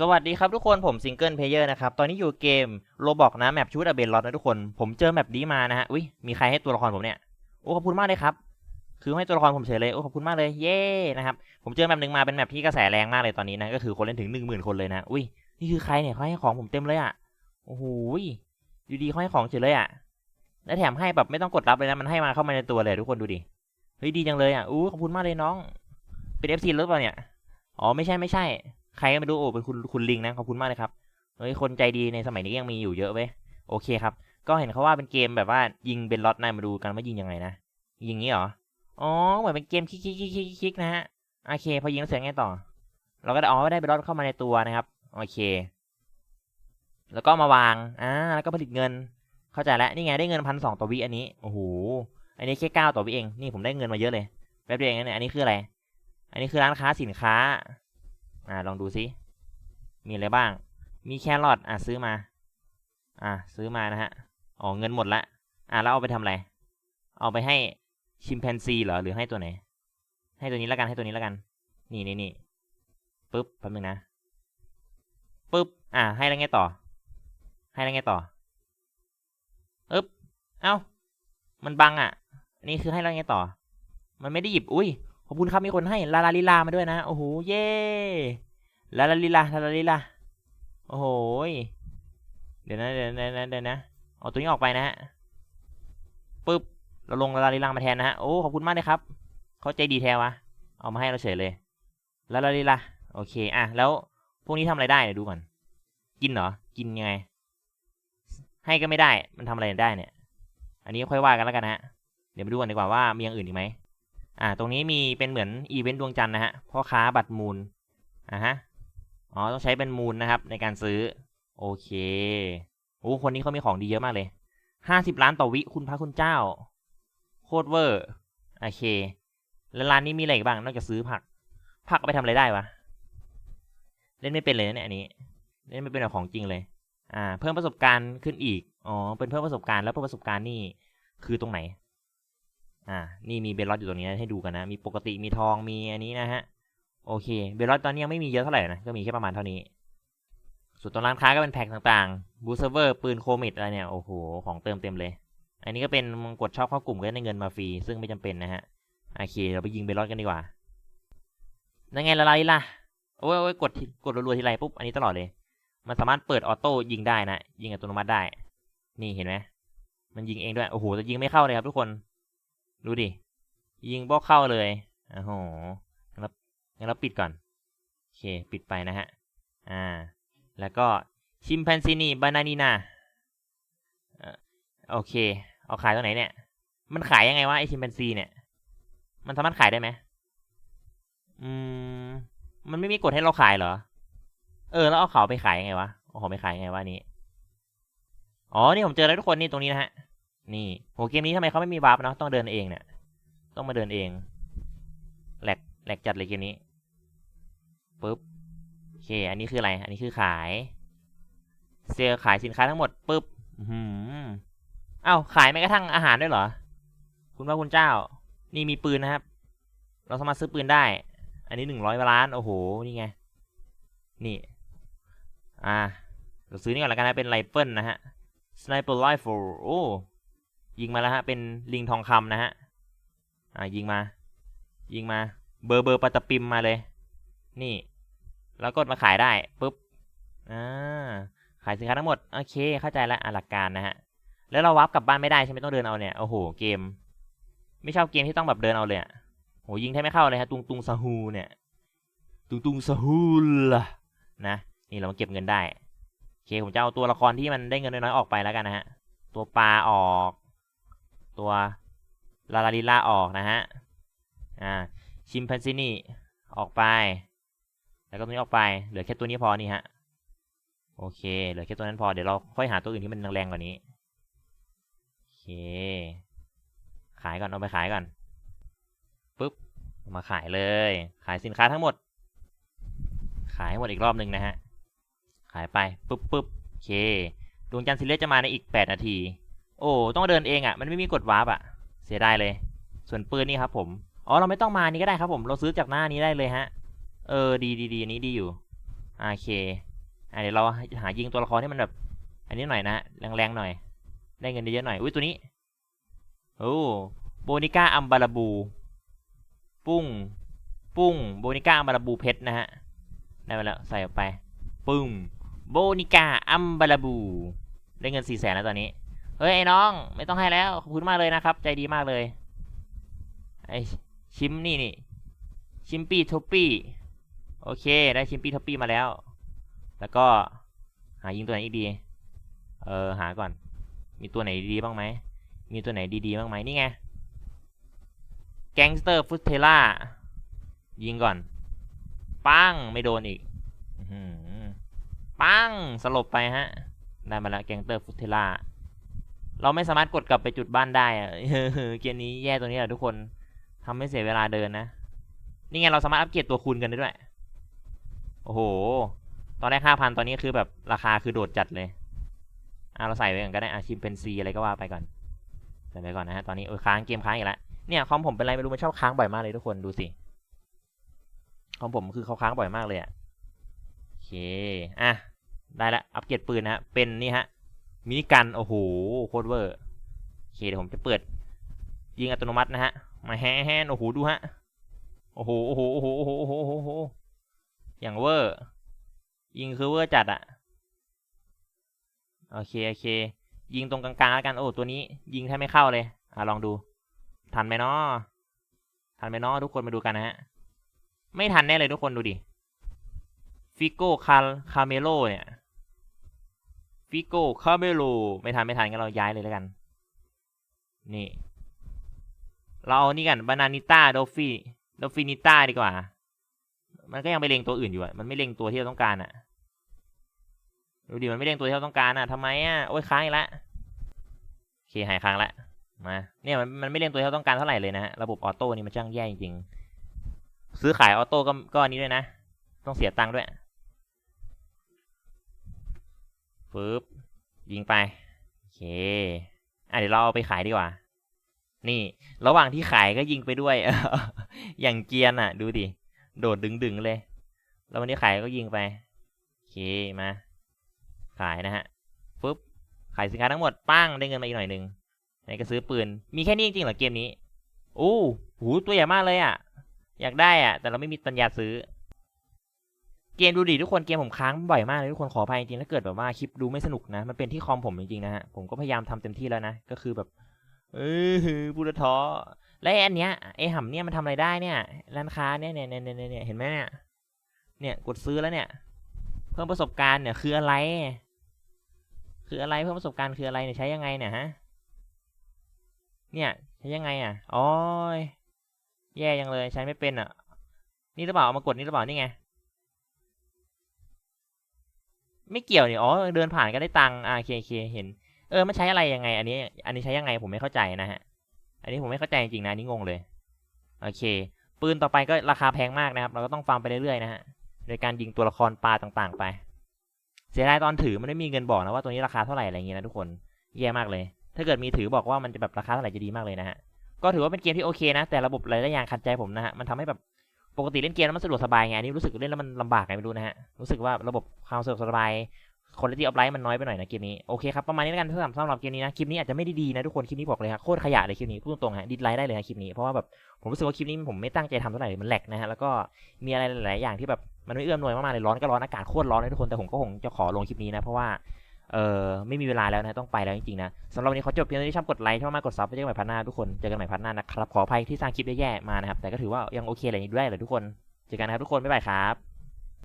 สวัสดีครับทุกคนผมซิงเกิลเพลเยอร์นะครับ ตอนนี้อยู่เกมโรบอกนะแมปชูดอเบนลอตนะทุกคน ผมเจอแมปนี้มานะฮะอุ้ยมีใครให้ตัวละครผมเนี่ย โอ้ขอบคุณมากเลยครับ คือให้ตัวละครผมเฉยเลย โอ้ขอบคุณมากเลยเย้นะครับผมเจอแมปหนึ่งมาเป็นแมปที่กระแสแรงมากเลยตอนนี้นะก็คือคนเล่นถึงหนึ่งหมื่นคนเลยนะอุ้ยนี่คือใครเนี่ยเขาให้ของผมเต็มเลยอะโอ้โหยอยู่ดีเขาให้ของเฉยเลยอะและแถมให้แบบไม่ต้องกดรับเลยนะมันให้มาเข้ามาในตัวเลยทุกคนดูดิเฮ้ยดีจังเลยอะอู้ขอบคุณมากเลยน้องเป็นเอฟซีหรือเปล่าเนี่ยอ๋อไม่ใช่ไม่ใช่ ใครก็ไม่รู้โอ้เป็นคุณคุณลิงนะขอบคุณมากเลยครับเฮ้ยคนใจดีในสมัยนี้ยังมีอยู่เยอะเว้ยโอเคครับ ก็เห็นเขาว่าเป็นเกมแบบว่ายิงเป็นล็อตนายมาดูกันว่ายิงยังไงนะยิงงี้เหรออ๋อเหมือนเป็นเกมคลิกคลิกคลิกคลิกนะฮะโอเค พอยิงแล้วเสร็จไงต่อ เราก็ได้อ๋อได้เป็นล็อตเข้ามาในตัวนะครับโอเค แล้วก็มาวางอ่าแล้วก็ผลิตเงิน เข้าใจแล้วนี่ไงได้เงินพันสองต่อวิอันนี้โอ้โหอันนี้แค่เก้าต่อวิเองนี่ผมได้เงินมาเยอะเลยแป๊บเดียวเองนะเนี่ยอันนี้คืออะไร อันนี้คือร้านค้าสินค้า อ่าลองดูซิ มีอะไรบ้าง มีแครอทอะซื้อมา อะซื้อมานะฮะ อ๋อเงินหมดละ อะแล้วเอาไปทำอะไร เอาไปให้ชิมแปนซีเหรอหรือให้ตัวไหน ให้ตัวนี้แล้วกันให้ตัวนี้แล้วกัน นี่นี่นี่ปึ๊บแป๊บนึงนะปึ๊บ อะให้แล้วไงต่อ ให้แล้วไงต่ออึ๊บ เอ้า มันบังอะ นี่คือให้แล้วไงต่อ มันไม่ได้หยิบ อุ้ย ขอบคุณครับมีคนให้ลาลาลิลามาด้วยนะโอ้โหเย่ลาลาลิลาลาลาลิลาโอ้โหเดี๋ยวนะเดี๋ยวนะเดี๋ยวนะเอาตัวนี้ออกไปนะฮะปึ๊บเราลงลาลาลิลามาแทนนะฮะโอ้ขอบคุณมากเลยครับเขาใจดีแท้วะเอามาให้เราเฉยเลยลาลาลิลาโอเคอะแล้วพวกนี้ทำอะไรได้เดี๋ยวดูก่อนกินเหรอกินยังไง ให้ก็ไม่ได้มันทำอะไรได้เนี่ย อันนี้ค่อยว่ากันแล้วกันนะฮะเดี๋ยวมาดูกันดีกว่าว่ามีอย่างอื่นอีกไหม อ่า ตรงนี้มีเป็นเหมือนอีเวนต์ดวงจันทร์นะฮะ พ่อค้าบัตรมูลอ่าฮะ อ๋อ ต้องใช้เป็นมูลนะครับ ในการซื้อ โอเค โอ้ คนนี้เขามีของดีเยอะมากเลยห้าสิบล้านต่อวิ คุณพระคุณเจ้า โคตรเวอร์ โอเค แล้วร้านนี้มีอะไรบ้าง นอกจากซื้อผัก ผักไปทำอะไรได้วะ เล่นไม่เป็นเลยนะเนี่ยอันนี้ เล่นไม่เป็นแบบของจริงเลย อ่า เพิ่มประสบการณ์ขึ้นอีก อ๋อ เป็นเพิ่มประสบการณ์แล้วเพิ่มประสบการณ์นี่คือตรงไหน อ่า นี่มีเบลลอตอยู่ตรงนี้ให้ดูกันนะ มีปกติ มีทอง มีอันนี้นะฮะ โอเค เบลลอตตอนนี้ยังไม่มีเยอะเท่าไหร่นะ ก็มีแค่ประมาณเท่านี้ ส่วนตรงร้านค้าก็เป็นแพ็คต่างๆ บูสเซอร์เวอร์ ปืนโคมิดอะไรเนี่ย โอ้โห ของเติมเต็มเลย อันนี้ก็เป็นกดชอบเข้ากลุ่มก็ได้เงินมาฟรี ซึ่งไม่จำเป็นนะฮะ โอเค เราไปยิงเบลลอตกันดีกว่านั่นไงละลายล่ะ โอ้ยโอ้ยกด กดรัวๆทีไรปุ๊บ อันนี้ตลอดเลย มันสามารถเปิดออโต้ยิงได้นะ ยิงอัตโนมัติได้ นี่เห็นไหมมันยิงเองด้วย โอ้โหแต่ยิงไม่เข้าเลยครับทุกคน ดูดิ ยิงบอกเข้าเลยโอ้โหงั้นเรางั้นเราปิดก่อน โอเค ปิดไปนะฮะ อ่า แล้วก็ชิมแพนซินีบานานีนาโอเค เอาขายตรงไหนเนี่ย มันขายยังไงวะไอชิมแปนซีเนี่ย มันสามารถขายได้ไหมอืม มันไม่มีกฎให้เราขายเหรอ เออ แล้วเอาเขาไปขายยังไงวะเอาของไปขายยังไงวะนี้ อ๋อ นี่ผมเจอแล้วทุกคนนี่ตรงนี้นะฮะ นี่โหเกมนี้ทำไมเขาไม่มีวาร์ปเนาะต้องเดินเองเนี่ย ต้องมาเดินเองแหลกแหลกจัดเลยเกมนี้ปุ๊บโอเค อันนี้คืออะไร อันนี้คือขาย เซลขายสินค้าทั้งหมดปุ๊บอือหือเอ้าขายแม้กระทั่งอาหารด้วยเหรอ คุณพระคุณเจ้า นี่มีปืนนะครับ เราสามารถซื้อปืนได้ อันนี้หนึ่งร้อยล้าน โอ้โห นี่ไง นี่ อ่าเราซื้อนี่ก่อนแล้วกันนะ เป็นไรเฟิลนะฮะ sniper rifle โอ้ ยิงมาแล้วฮะ เป็นลิงทองคำนะฮะ อ่ายิงมา ยิงมา เบอร์เบอร์ปาตะปิมมาเลย นี่ แล้วกดมาขายได้ปุ๊บ อ่า ขายสินค้าทั้งหมด โอเค เข้าใจแล้วหลักการนะฮะ แล้วเราวับกลับบ้านไม่ได้ใช่ไหมต้องเดินเอาเนี่ย โอ้โห เกม ไม่ชอบเกมที่ต้องแบบเดินเอาเลยอะโหยิงแทบไม่เข้าเลยฮะ ตุงตุงซาฮูเนี่ย ตุงตุงซาฮูล่ะนะ นี่เรามาเก็บเงินได้โอเคผมจะเอาตัวละครที่มันได้เงินน้อยๆออกไปแล้วกันนะฮะ ตัวปลาออก ตัวลาลาลิล่าออกนะฮะ อ่า ชิมแพนซินี่ออกไป แล้วก็ตัวนี้ออกไป เหลือแค่ตัวนี้พอนี่ฮะ โอเค เหลือแค่ตัวนั้นพอ เดี๋ยวเราค่อยหาตัวอื่นที่มันแรงๆกว่านี้ โอเค ขายก่อน เอาไปขายก่อนปุ๊บ มาขายเลย ขายสินค้าทั้งหมด ขายให้หมดอีกรอบหนึ่งนะฮะ ขายไปปุ๊บปุ๊บโอเค ดวงจันทร์ซิเลสจะมาในอีกแปดนาที โอ้ต้องเดินเองอะ่ะ มันไม่มีกดวาร์ปอะ เสียดายเลย ส่วนปืนนี่ครับผม อ๋อเราไม่ต้องมานี่ก็ได้ครับผม เราซื้อจากหน้านี้ได้เลยฮะ เออดีดีดีอันนี้ดีอยู่โอเคอะเดี๋ยวเราหายิงตัวละครที่มันแบบ อันนี้หน่อยนะแรงๆหน่อย ได้เงินเยอะๆหน่อยอุ้ยตัวนี้โอ้โบนิก้าอัมบาราบู ปุ้ง ปุ้ง โบนิก้าอัมบาราบูเพชรนะฮะ ได้มาแล้วใส่ออกไปปึ้ง โบนิก้าอัมบาราบู ได้เงินสี่แสนแล้วตอนนี้ เฮ้ยไอ้น้อง ไม่ต้องให้แล้วขอบคุณมากเลยนะครับ ใจดีมากเลย ไอชิมนี่นี่ ชิมปี้ทอปปี้โอเค ได้ชิมปี้ทอปปี้มาแล้ว แล้วก็หายิงตัวไหนอีกดี เออหาก่อน มีตัวไหนดีบ้างไหม มีตัวไหนดีๆบ้างไหมนี่ไงแก๊งสเตอร์ฟุตเทล่ายิงก่อน ปังไม่โดนอีกอื้อหือปังสลบไปฮะ ได้มาแล้วแก๊งเตอร์ฟุตเทล่า เราไม่สามารถกดกลับไปจุดบ้านได้อะเกมนี้แย่ตรงนี้แหละทุกคนทำให้เสียเวลาเดินนะ นี่ไงเราสามารถอัปเกรดตัวคูณกันได้ด้วย โอ้โห ตอนแรกห้าพันตอนนี้คือแบบราคาคือโดดจัดเลยอะเราใส่ไว้ก่อนก็ได้อะชิมเป็นซีอะไรก็ว่าไปก่อน ใส่ไปก่อนนะฮะ ตอนนี้เออค้างเกมค้างอีกแล้ว เนี่ยคอมผมเป็นไรไม่รู้มันชอบค้างบ่อยมากเลยทุกคนดูสิคอมผมคือเขาค้างบ่อยมากเลยอะโอเค อะ ได้ละ อัปเกรดปืนนะฮะ เป็นนี่ฮะ มินิกัน โอ้โห โคตรเวอร์โอเคเดี๋ยวผมจะเปิด ยิงอัตโนมัตินะฮะ มาแฮนโอ้โห ดูฮะ โอ้โห โอ้โห โอ้โห โอ้โห โอ้โห โอ้โห อย่างเวอร์ ยิงคือเวอร์จัดอะโอเค โอเค ยิงตรงกลางๆแล้วกัน โอ้ ตัวนี้ ยิงแทบไม่เข้าเลย อะ ลองดู ทันไหมเนาะทันไหมเนาะทุกคนมาดูกันนะฮะ ไม่ทันแน่เลยทุกคนดูดิ ฟิโก้คาคาเมโลเนี่ย ฟิโก้คาเมโลไม่ทันไม่ทันกันเราย้ายเลยแล้วกัน นี่ เราเอานี่กันบานานิต้าโดฟี่โดฟินิต้าดีกว่า มันก็ยังไปเล็งตัวอื่นอยู่อะมันไม่เล็งตัวที่เราต้องการอะดูดิมันไม่เล็งตัวที่เราต้องการอะทำไมอะโอ้ยค้างอีกล้วโอเคหายค้างล้วมาเนี่ยมันมันไม่เล็งตัวที่เราต้องการเท่าไหร่เลยนะฮะระบบออโต้นี่มันช่างแย่จริงๆซื้อขายออโต้ก็ก็อันนี้ด้วยนะ ต้องเสียตังค์ด้วย ฟืบยิงไป โอเค อะเดี๋ยวเราเอาไปขายดีกว่า นี่ ระหว่างที่ขายก็ยิงไปด้วย อย่างเกียนอะ ดูดิ โดดดึงๆเลย แล้ววันนี้ขายก็ยิงไป โอเค มา ขายนะฮะฟึบขายสินค้าทั้งหมดปั้งได้เงินมาอีกหน่อยหนึ่งไหนก็ซื้อปืน มีแค่นี้จริงเหรอเกมนี้ โอ้โหตัวใหญ่มากเลยอะ อยากได้อะ แต่เราไม่มีปัญญาซื้อ เกมดูดิทุกคนเกมผมค้างบ่อยมากเลยทุกคนขออภัยจริงถ้าเกิดแบบว่าคลิปดูไม่สนุกนะ มันเป็นที่คอมผมจริงๆนะฮะผมก็พยายามทำเต็มที่แล้วนะ ก็คือแบบเออพูดท้อและอันเนี้ยไอ้ห่ำเนี่ยมันทำอะไรได้เนี่ยร้านค้าเนี่ยเนี่ยเนี่ยเนี่ยเนี่ยเห็นไหมเนี่ยเนี่ยกดซื้อแล้วเนี่ย เพิ่มประสบการณ์เนี่ยคืออะไร คืออะไรเพิ่มประสบการณ์คืออะไรเนี่ยใช้ยังไงเนี่ยฮะเนี่ยใช้ยังไงอะอ๋อแย่ยังเลยใช้ไม่เป็นอะ นี่หรือเปล่าเอามากดนี่หรือเปล่านี่ไง ไม่เกี่ยวเนี่ยอ๋อเดินผ่านก็ได้ตังค์อ่าโอเคโอเคเห็น เออมันใช้อะไรยังไง อันนี้ อันนี้ใช้ยังไงผมไม่เข้าใจนะฮะ อันนี้ผมไม่เข้าใจจริงๆนะนี่งงเลยโอเค ปืนต่อไปก็ราคาแพงมากนะครับ เราก็ต้องฟาร์มไปเรื่อยๆนะฮะโดยการยิงตัวละครปลาต่างๆ ไป เสียดายตอนถือมันไม่มีเงินบอกนะว่าตัวนี้ราคาเท่าไหร่อะไรอย่างเงี้ยนะทุกคนแย่มากเลย ถ้าเกิดมีถือบอกว่ามันจะแบบราคาเท่าไหร่จะดีมากเลยนะฮะก็ถือว่าเป็นเกมที่โอเคนะ แต่ระบบหลายๆอย่างขัดใจผมนะฮะมันทำให้แบบ ปกติเล่นเกมแล้วมันสะดวกสบายไงอันนี้รู้สึกเล่นแล้วมันลำบากไงไม่รู้นะฮะ รู้สึกว่าระบบความสะดวกสบายคุณภาพออฟไลท์มันน้อยไปหน่อยนะเกมนี้ โอเคครับ ประมาณนี้แล้วกันสำหรับสำหรับเกมนี้นะ คลิปนี้อาจจะไม่ได้ดีนะทุกคน คลิปนี้บอกเลยครับโคตรขยะเลยคลิปนี้ พูดตรงๆฮะดิสไลค์ได้เลยนะคลิปนี้ เพราะว่าแบบผมรู้สึกว่าคลิปนี้ผมไม่ตั้งใจทำเท่าไหร่มันแหลกนะฮะ แล้วก็มีอะไรหลายๆอย่างที่แบบมันไม่เอื้อมหน่วยมากๆเลยร้อนก็ร้อนอากาศโคตรร้อนเลยทุกคนแต่ผมก็คงจะขอลงคลิปนี้นะเพราะว่า เออไม่มีเวลาแล้วนะต้องไปแล้วจริงๆนะสำหรับวันนี้ขอจบเพียงเท่านี้ชอบกดไลค์ชอบมากกดซับไปเจอกันใหม่พันหน้าทุกคนเจอกันใหม่พันหน้านะครับขออภัยที่สร้างคลิปแย่ๆมานะครับแต่ก็ถือว่ายังโอเคอยู่ด้วยแหละทุกคนเจอกันนะครับทุกคนบ๊ายบายครับ